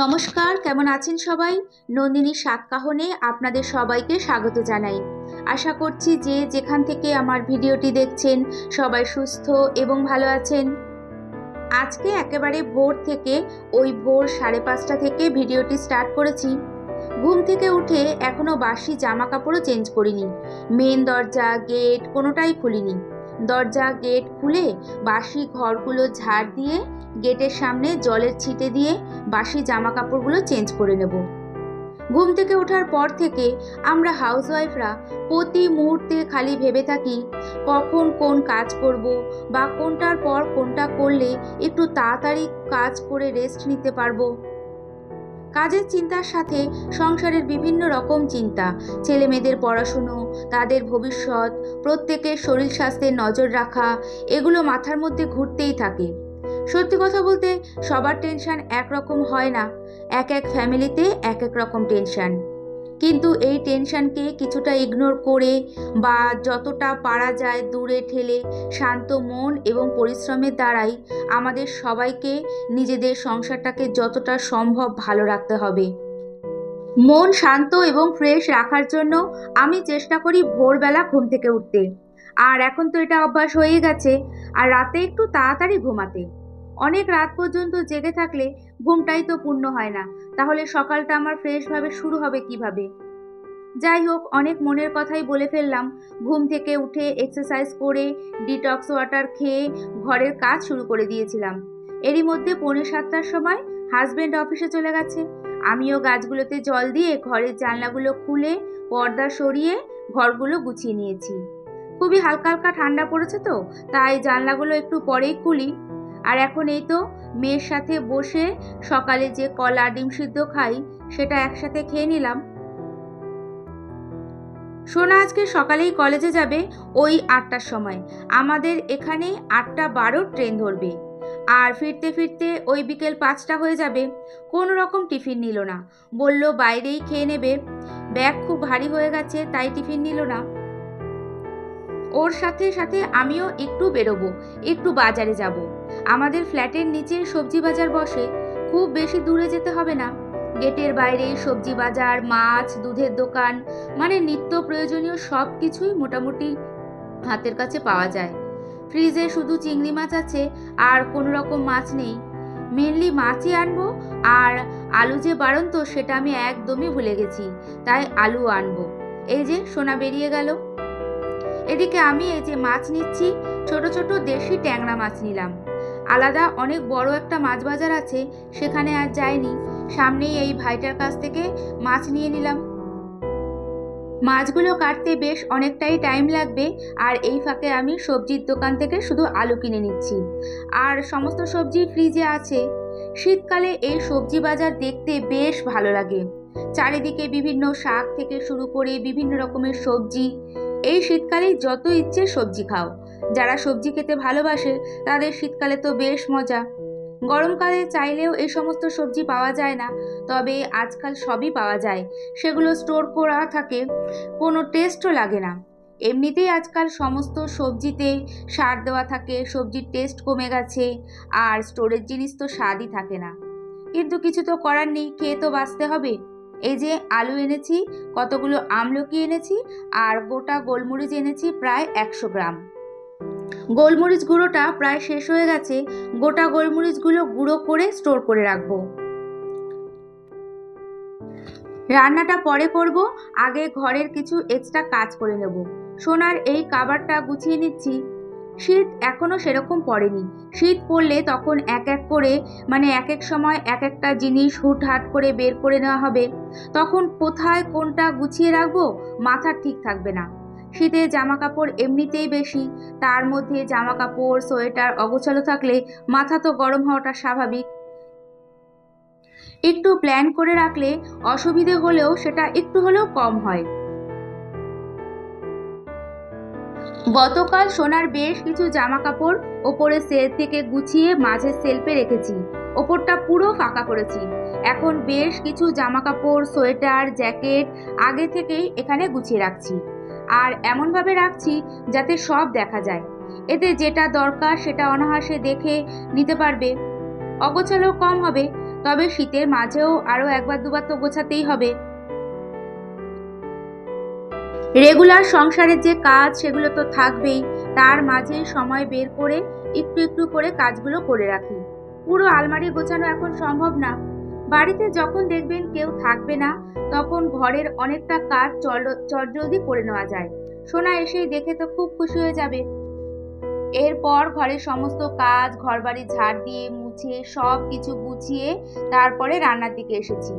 নমস্কার, কেমন আছেন সবাই? নন্দিনী সাতকাহনে আপনাদের সবাইকে স্বাগত জানাই। আশা করছি যে যেখান থেকে আমার ভিডিওটি দেখছেন, সবাই সুস্থ এবং ভালো আছেন। আজকে একেবারে ভোর থেকে, ওই ভোর সাড়ে পাঁচটা থেকে ভিডিওটি স্টার্ট করেছি। ঘুম থেকে উঠে এখনও বাসি জামা কাপড়ও চেঞ্জ করিনি। মেন দরজা, গেট কোনোটাই খুলিনি। দরজা গেট খুলে বাসি ঘরগুলো ঝাড় দিয়ে গেটের সামনে জলের ছিটে দিয়ে বাসি জামা কাপড়গুলো চেঞ্জ করে নেব। ঘুম থেকে ওঠার পর থেকে আমরা হাউসওয়াইফরা প্রতি মুহূর্তে খালি ভেবে থাকি কখন কোন কাজ করব বা কোনটার পর কোনটা করলে একটু তাড়াতাড়ি কাজ করে রেস্ট নিতে পারব। কাজের চিন্তার সাথে সংসারের বিভিন্ন রকম চিন্তা। ছেলে মেয়েদের পড়াশুনো, তাদের ভবিষ্যৎ, প্রত্যেকের শরীর স্বাস্থ্যের নজর রাখা, এগুলো মাথার মধ্যে ঘুরতেই থাকে। সত্যি কথা বলতে, সবার টেনশন একরকম হয় না। এক এক ফ্যামিলিতে এক এক রকম টেনশন কিন্তু এই টেনশনকে কিছুটা ইগনোর করে বা যতটা পারা যায় দূরে ঠেলে শান্ত মন এবং পরিশ্রমের দ্বারাই আমাদের সবাইকে নিজেদের সংসারটাকে যতটা সম্ভব ভালো রাখতে হবে। মন শান্ত এবং ফ্রেশ রাখার জন্য আমি চেষ্টা করি ভোরবেলা ঘুম থেকে উঠতে। আর এখন তো এটা অভ্যাস হয়ে গেছে, আর রাতে একটু তাড়াতাড়ি ঘুমাতে। অনেক রাত পর্যন্ত জেগে থাকলে ঘুমটাই তো পূর্ণ হয় না। তাহলে সকালটা আমার ফ্রেশভাবে শুরু হবে কীভাবে? যাই হোক, অনেক মনের কথাই বলে ফেললাম। ঘুম থেকে উঠে এক্সারসাইজ করে ডিটক্স ওয়াটার খেয়ে ঘরের কাজ শুরু করে দিয়েছিলাম। এরই মধ্যে পৌনে সাতটার সময় হাজব্যান্ড অফিসে চলে গেছে। আমিও গাছগুলোতে জল দিয়ে ঘরের জানলাগুলো খুলে, পর্দা সরিয়ে ঘরগুলো গুছিয়ে নিয়েছি। খুবই হালকা হালকা ঠান্ডা পড়েছে তো, তাই জানলাগুলো একটু পরেই খুলি। আর এখন এই তো মেয়ের সাথে বসে সকালে যে কলা ডিম সিদ্ধ খাই, সেটা একসাথে খেয়ে নিলাম। সোনা আজকে সকালেই কলেজে যাবে ওই আটটার সময়। আমাদের এখানে আটটা বারো ট্রেন ধরবে। আর ফিরতে ফিরতে ওই বিকেল পাঁচটা হয়ে যাবে। কোনো রকম টিফিন নিল না। বলল, বাইরেই খেয়ে নেবে। ব্যাগ খুব ভারী হয়ে গেছে, তাই টিফিন নিল না। ওর সাথে সাথে আমিও একটু বেরোবো, একটু বাজারে যাব। আমাদের ফ্ল্যাটের নিচে সবজি বাজার বসে, খুব বেশি দূরে যেতে হবে না। গেটের বাইরে সবজি বাজার, মাছ, দুধের দোকান মানে নিত্য প্রয়োজনীয় সব কিছুই মোটামুটি হাতের কাছে পাওয়া যায়। ফ্রিজে শুধু চিংড়ি মাছ আছে, আর কোনো রকম মাছ নেই। মেনলি মাছই আনব, আর আলু যে বাড়ন্ত সেটা আমি একদমই ভুলে গেছি, তাই আলু আনব। এই যে সোনা বেরিয়ে গেল। এদিকে আমি এই যে মাছ নিচ্ছি, ছোট ছোট দেশি ট্যাংরা মাছ নিলাম। আলাদা অনেক বড় একটা মাছ বাজার আছে, সেখানে আর যাইনি। সামনেই এই ভাইটার কাছ থেকে মাছ নিয়ে নিলাম। মাছগুলো কাটতে বেশ অনেকটাই টাইম লাগবে, আর এই ফাঁকে আমি সবজির দোকান থেকে শুধু আলু কিনে নিচ্ছি। আর সমস্ত সবজি ফ্রিজে আছে। শীতকালে এই সবজি বাজার দেখতে বেশ ভালো লাগে। চারিদিকে বিভিন্ন শাক থেকে শুরু করে বিভিন্ন রকমের সবজি এই শীতকালে যত ইচ্ছে সবজি খাও। যারা সবজি খেতে ভালোবাসে, তাদের শীতকালে তো বেশ মজা। গরমকালে চাইলেও এই সমস্ত সবজি পাওয়া যায় না, তবে আজকাল সবই পাওয়া যায়। সেগুলো স্টোর করা থাকে, কোনো টেস্টও লাগে না। এমনিতেই আজকাল সমস্ত সবজিতে সার দেওয়া থাকে, সবজির টেস্ট কমে গেছে, আর স্টোরের জিনিস তো স্বাদই থাকে না। কিন্তু কিছু তো করার নেই, খেয়ে তো বাঁচতে হবে। এই যে আলু এনেছি, কতগুলো আমলকি এনেছি, আর গোটা গোলমরিচ এনেছি প্রায় একশো গ্রাম। গোলমরিচ গুঁড়োটা প্রায় শেষ হয়ে গেছে, গোটা গোলমরিচগুলো গুঁড়ো করে স্টোর করে রাখব। রান্নাটা পরে করব, আগে ঘরের কিছু এক্সট্রা কাজ করে নেব। সোনার এই কাবারটা গুছিয়ে নিচ্ছি। শীত এখনও সেরকম পড়েনি। শীত পড়লে তখন এক এক করে মানে এক এক সময় এক একটা জিনিস হুটহাট করে বের করে নেওয়া হবে। তখন কোথায় কোনটা গুছিয়ে রাখব মাথা ঠিক থাকবে না। শীতে জামা কাপড় এমনিতেই বেশি, তার মধ্যে জামা কাপড় সোয়েটার অগোছালো থাকলে মাথা তো গরম হওয়াটা স্বাভাবিক। একটু প্ল্যান করে রাখলে অসুবিধে হলেও সেটা একটু হলেও কম হয়। গতকাল সোনার বেশ কিছু জামা কাপড় ওপরে সেল থেকে গুছিয়ে মাঝের সেলফে রেখেছি। ওপরটা পুরো ফাঁকা করেছি। এখন বেশ কিছু জামা কাপড় সোয়েটার, জ্যাকেট আগে থেকেই এখানে গুছিয়ে রাখছি। আর এমনভাবে রাখছি যাতে সব দেখা যায়। এতে যেটা দরকার সেটা অনাহাসে দেখে নিতে পারবে। অগোছালো কম হবে, তবে শীতের মাঝেও আরও একবার দুবার তো গোছাতেই হবে। রেগুলার সংসারের যে কাজ, সেগুলো তো থাকবেই। তার মাঝে সময় বের করে একটু একটু করে কাজগুলো করে রাখি। পুরো আলমারি গোছানো এখন সম্ভব না। বাড়িতে যখন দেখবেন কেউ থাকবে না, তখন ঘরের অনেকটা কাজ চটজলদি করে নেওয়া যায়। সোনা এসেই দেখে তো খুব খুশি হয়ে যাবে। এরপর ঘরের সমস্ত কাজ, ঘরবাড়ি ঝাড় দিয়ে মুছে সব কিছু গুছিয়ে তারপরে রান্নার দিকে এসেছি।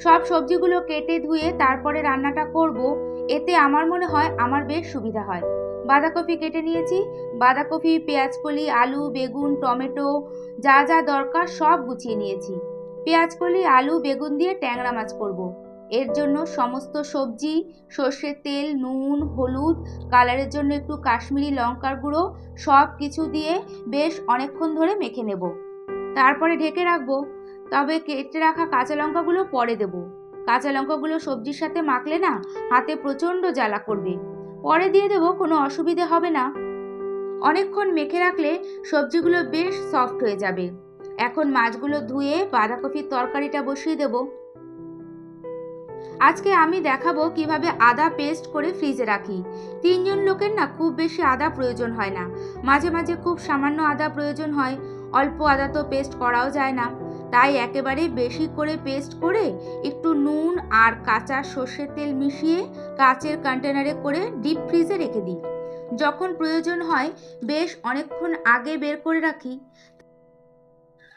সব সবজিগুলো কেটে ধুয়ে তারপরে রান্নাটা করব। এতে আমার মনে হয় আমার বেশ সুবিধা হয়। বাঁধাকপি কেটে নিয়েছি। বাঁধাকপি পেঁয়াজ পেঁয়াজকলি, আলু, বেগুন, টমেটো, যা যা দরকার সব গুছিয়ে নিয়েছি। পেঁয়াজ পেঁয়াজকলি, আলু, বেগুন দিয়ে ট্যাংরা মাছ করব। এর জন্য সমস্ত সবজি, সর্ষের তেল, নুন, হলুদ, কালারের জন্য একটু কাশ্মীরি লঙ্কার গুঁড়ো, সব কিছু দিয়ে বেশ অনেকক্ষণ ধরে মেখে নেব। তারপরে ঢেকে রাখব। তবে কেটে রাখা কাঁচা লঙ্কাগুলো পরে দেব। কাঁচা লঙ্কাগুলো সবজির সাথে মাখলে না হাতে প্রচণ্ড জ্বালা করবে। পরে দিয়ে দেবো, কোনো অসুবিধে হবে না। অনেকক্ষণ মেখে রাখলে সবজিগুলো বেশ সফট হয়ে যাবে। এখন মাছগুলো ধুয়ে বাঁধাকপির তরকারিটা বসিয়ে দেব। আজকে আমি দেখাবো কীভাবে আদা পেস্ট করে ফ্রিজে রাখি। তিনজন লোকের না খুব বেশি আদা প্রয়োজন হয় না। মাঝে মাঝে খুব সামান্য আদা প্রয়োজন হয়, অল্প আদা তো পেস্ট করাও যায় না। তাই একেবারে বেশি করে পেস্ট করে একটু নুন আর কাঁচা সর্ষের তেল মিশিয়ে কাঁচের কন্টেনারে করে ডিপ ফ্রিজে রেখে দিই। যখন প্রয়োজন হয়, বেশ অনেকক্ষণ আগে বের করে রাখি।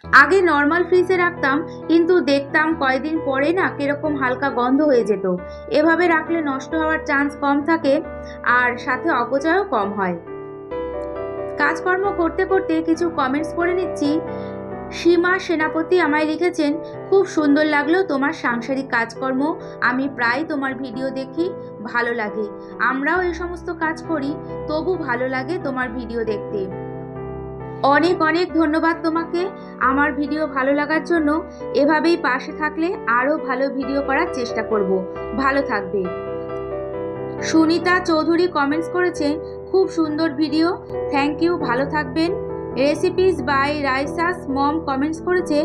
আগে নর্মাল ফ্রিজে রাখতাম, কিন্তু দেখতাম কয়েকদিন পরে না কীরকম হালকা গন্ধ হয়ে যেত। এভাবে রাখলে নষ্ট হওয়ার চান্স কম থাকে আর সাথে অপচয়ও কম হয়। কাজকর্ম করতে করতে কিছু কমেন্টস পড়ে নিচ্ছি। সীমা সেনাপতি আমায় লিখেছেন, খুব সুন্দর লাগল তোমার সাংসারিক কাজকর্ম। আমি প্রায় তোমার ভিডিও দেখি, ভালো লাগে। আমরাও এই সমস্ত কাজ করি, তবু ভালো লাগে তোমার ভিডিও দেখতে। অনেক অনেক ধন্যবাদ তোমাকে আমার ভিডিও ভালো লাগার জন্য। এভাবেই পাশে থাকলে আরও ভালো ভিডিও করার চেষ্টা করব। ভালো থাকবে। সুনিতা চৌধুরী কমেন্টস করেছে, খুব সুন্দর ভিডিও। থ্যাংক ইউ ভালো থাকবেন। Recipes by Raisa's mom comments করেছে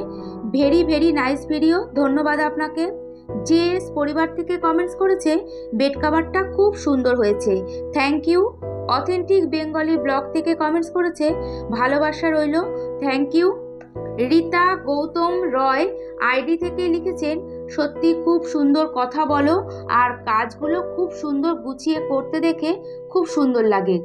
ভেরি ভেরি নাইস ভিডিও ধন্যবাদ আপনাকে। জেএস পরিবার থেকে কমেন্টস করেছে বেড কাভারটা খুব সুন্দর হয়েছে। Thank you authentic Bengali blog থেকে কমেন্টস করেছে, ভালোবাসা রইল। Thank you Rita Gautam Roy ID থেকে লিখেছেন, সত্যি খুব সুন্দর কথা বলো, আর কাজগুলো খুব সুন্দর গুছিয়ে করতে দেখে খুব সুন্দর লাগে।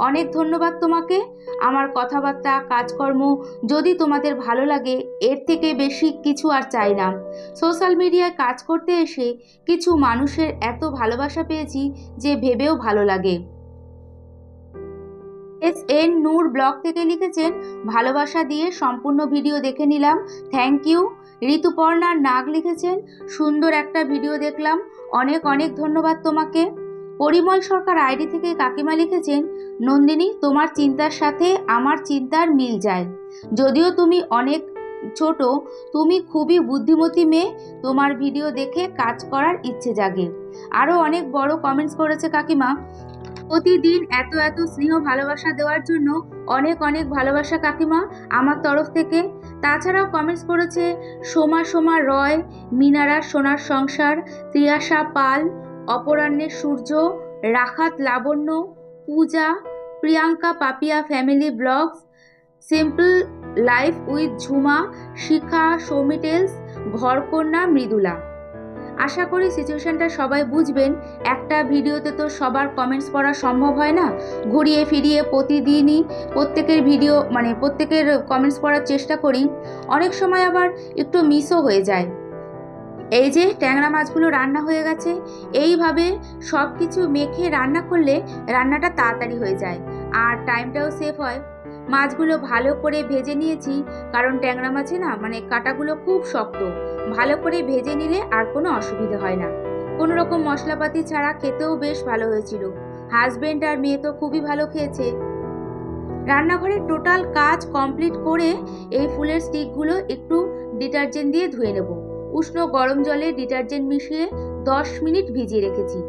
অনেক ধন্যবাদ তোমাকে। আমার কথাবার্তা, কাজকর্ম যদি তোমাদের ভালো লাগে, এর থেকে বেশি কিছু আর চাই না। সোশ্যাল মিডিয়ায় কাজ করতে এসে কিছু মানুষের এত ভালোবাসা পেয়েছি যে ভেবেও ভালো লাগে। এস এন নূর ব্লগ থেকে লিখেছেন, ভালোবাসা দিয়ে সম্পূর্ণ ভিডিও দেখে নিলাম। Thank you. ঋতুপর্ণার নাগ লিখেছেন, সুন্দর একটা ভিডিও দেখলাম। অনেক অনেক ধন্যবাদ তোমাকে। পরিমল সরকার আইডি থেকে কাকিমা লিখেছেন, নন্দিনী, তোমার চিন্তার সাথে আমার চিন্তার মিল যায়। যদিও তুমি অনেক ছোট, তুমি খুবই বুদ্ধিমতী মেয়ে, তোমার ভিডিও দেখে কাজ করার ইচ্ছে জাগে। আরও অনেক বড় কমেন্টস করেছে কাকিমা। প্রতিদিন এত এত স্নেহ ভালোবাসা দেওয়ার জন্য অনেক অনেক ভালোবাসা কাকিমা আমার তরফ থেকে। তাছাড়াও কমেন্টস করেছে, সোমা সোমা রয়, মিনারা সোনার সংসার, ত্রিয়াশা পাল অপরাহ্নের সূর্য, রাখাত Labanya, Puja, Priyanka Papiya family blogs, simple life with Jhuma, Shikha সৌমিটেলস ঘরকন্যা, মৃদুলা। আশা করি সিচুয়েশনটা সবাই বুঝবেন। একটা ভিডিওতে তো সবার কমেন্টস পড়া সম্ভব হয় না। ঘুরিয়ে ফিরিয়ে প্রতিদিনই প্রত্যেকের ভিডিও মানে প্রত্যেকের কমেন্টস পড়ার চেষ্টা করি। অনেক সময় আবার একটু মিসও হয়ে যায়। এই যে ট্যাংরা মাছগুলো রান্না হয়ে গেছে, এইভাবে সব কিছু মেখে রান্না করলে রান্নাটা তাড়াতাড়ি হয়ে যায় আর টাইমটাও সেভ হয়। মাছগুলো ভালো করে ভেজে নিয়েছি, কারণ ট্যাংরা মাছে না মানে কাটাগুলো খুব শক্ত, ভালো করে ভেজে নিলে আর কোনো অসুবিধা হয় না। কোনো রকম মশলাপাতি ছাড়া খেতেও বেশ ভালো হয়েছিল। হাজবেন্ড আর মেয়ে তো খুবই ভালো খেয়েছে। রান্নাঘরের টোটাল কাজ কমপ্লিট করে এই ফুলের স্টিকগুলো একটু ডিটারজেন্ট দিয়ে ধুয়ে নেব। উষ্ণ গরম জলে ডিটারজেন্ট মিশিয়ে দশ মিনিট ভিজিয়ে রেখেছি।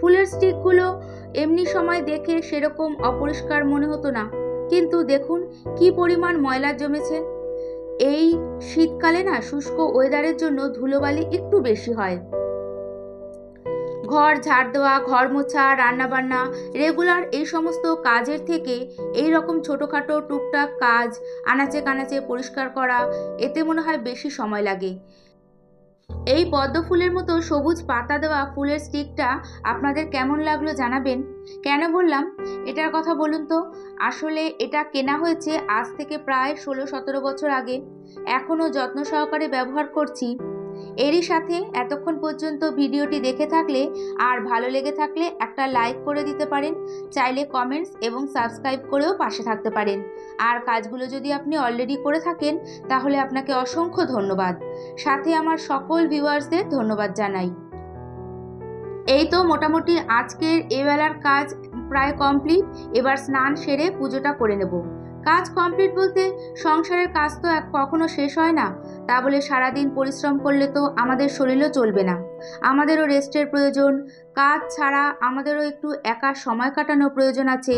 ফুলের স্টিকগুলো এমনি সময় দেখে সেরকম অপরিষ্কার মনে হতো না। কিন্তু দেখুন কি পরিমাণ ময়লা জমেছে। এই শীতকালে না শুষ্ক ওয়েদারের জন্য ধুলোবালি একটু বেশি হয়। ঘর ঝাড় দেওয়া, ঘর মোছা, রান্নাবান্না, রেগুলার এই সমস্ত কাজের থেকে এই রকম ছোটোখাটো টুকটাক কাজ, আনাচে কানাচে পরিষ্কার করা, এতে মনে হয় বেশি সময় লাগে। এই পদ্ম ফুলের মতো সবুজ পাতা দেওয়া ফুলের স্টিকটা আপনাদের কেমন লাগল জানাবেন? কেন বললাম? এটার কথা বলুন তো। আসলে এটা কেনা হয়েছে আজ থেকে প্রায় ষোলো সতেরো বছর আগে। এখনও যত্ন সহকারে ব্যবহার করছি। এরই সাথে এতক্ষণ পর্যন্ত ভিডিওটি দেখে থাকলে আর ভালো লেগে থাকলে একটা লাইক করে দিতে পারেন। চাইলে কমেন্টস এবং সাবস্ক্রাইব করেও পাশে থাকতে পারেন। আর কাজগুলো যদি আপনি অলরেডি করে থাকেন, তাহলে আপনাকে অসংখ্য ধন্যবাদ। সাথে আমার সকল ভিউয়ার্সদের ধন্যবাদ জানাই। এই তো মোটামুটি আজকের এবেলার কাজ প্রায় কমপ্লিট এবার স্নান সেরে পুজোটা করে নেব। কাজ কমপ্লিট বলতে সংসারের কাজ তো কখনো শেষ হয় না। তা বলে সারাদিন পরিশ্রম করলে তো আমাদের শরীরও চলবে না। আমাদেরও রেস্টের প্রয়োজন। কাজ ছাড়া আমাদেরও একটু একা সময় কাটানোর প্রয়োজন আছে।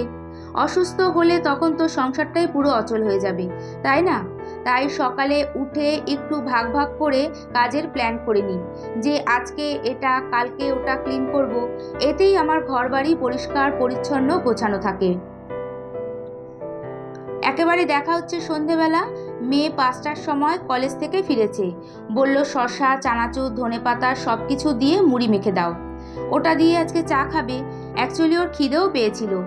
অসুস্থ হলে তখন তো সংসারটাই পুরো অচল হয়ে যাবে, তাই না? তাই সকালে উঠে একটু ভাগ ভাগ করে কাজের প্ল্যান করে নিই যে আজকে এটা, কালকে ওটা ক্লিন করব। এতেই আমার ঘর বাড়ি পরিষ্কার, পরিচ্ছন্ন গোছানো থাকে। একেবারে দেখা হচ্ছে সন্ধেবেলা। মেয়ে পাঁচটার সময় কলেজ থেকে ফিরেছে। বলল শশা চানাচুর, ধনেপাতা সব কিছু দিয়ে মুড়ি মেখে দাও। ওটা দিয়ে আজকে চা খাবে। অ্যাকচুয়ালি ওর খিদেও পেয়েছিল।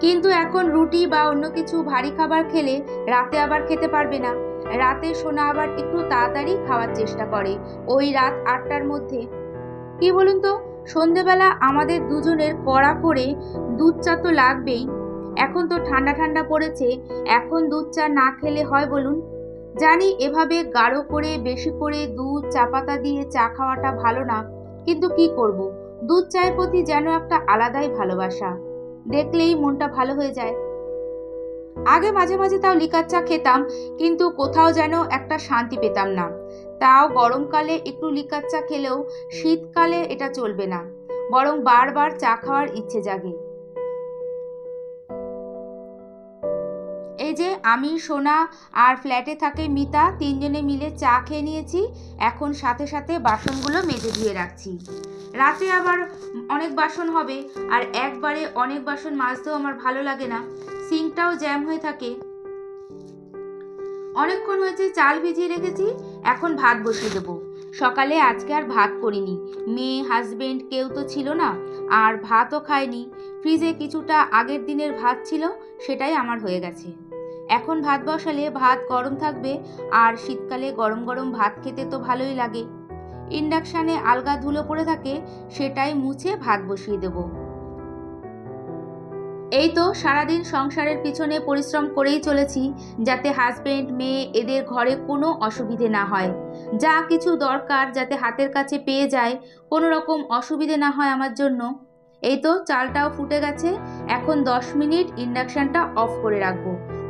কিন্তু এখন রুটি বা অন্য কিছু ভারী খাবার খেলে রাতে আবার খেতে পারবে না। রাতে সোনা আবার একটু তাড়াতাড়ি খাওয়ার চেষ্টা করে। ওই রাত আটটার মধ্যে। কি বলুন তো, সন্ধেবেলা আমাদের দুজনের কড়া করে দুধ চা তো লাগবেই। এখন তো ঠান্ডা ঠান্ডা পড়েছে, এখন দুধ চা না খেলে হয় বলুন? জানি এভাবে গাঢ় করে, বেশি করে দুধ, চা পাতা দিয়ে চা খাওয়াটা ভালো না, কিন্তু কি করব? দুধ চায়ের প্রতি যেন একটা আলাদাই ভালোবাসা। দেখলেই মনটা ভালো হয়ে যায়। আগে মাঝে মাঝে তাও লিকার চা খেতাম, কিন্তু কোথাও যেন একটা শান্তি পেতাম না। তাও গরমকালে একটু লিকার চা খেলেও শীতকালে এটা চলবে না, বরং বারবার চা খাওয়ার ইচ্ছে জাগে। এই যে আমি, সোনা আর ফ্ল্যাটে থাকে মিতা, তিনজনে মিলে চা খেয়ে নিয়েছি। এখন সাথে সাথে বাসনগুলো মেজে ধুয়ে রাখছি। রাতে আবার অনেক বাসন হবে আর একবারে অনেক বাসন মাজতেও আমার ভালো লাগে না। সিঙ্কটাও জ্যাম হয়ে থাকে। অনেকক্ষণ হয়েছে চাল ভিজিয়ে রেখেছি, এখন ভাত বসিয়ে দেবো। সকালে আজকে আর ভাত করিনি। মেয়ে হাজবেন্ড কেউ তো ছিল না, আর ভাতও খায়নি। ফ্রিজে কিছুটা আগের দিনের ভাত ছিল, সেটাই আমার হয়ে গেছে। এখন ভাত বসালে ভাত গরম থাকবে, আর শীতকালে গরম গরম ভাত খেতে তো ভালোই লাগে। ইন্ডাকশানে আলগা ধুলো পড়ে থাকে, সেটাই মুছে ভাত বসিয়ে দেব। এই তো সারাদিন সংসারের পিছনে পরিশ্রম করেই চলেছি, যাতে হাজবেন্ড মেয়ে এদের ঘরে কোনো অসুবিধে না হয়। যা কিছু দরকার যাতে হাতের কাছে পেয়ে যায়, কোনো রকম অসুবিধে না হয় আমার জন্য। এই তো চালটাও ফুটে গেছে, এখন দশ মিনিট ইন্ডাকশানটা অফ করে রাখব।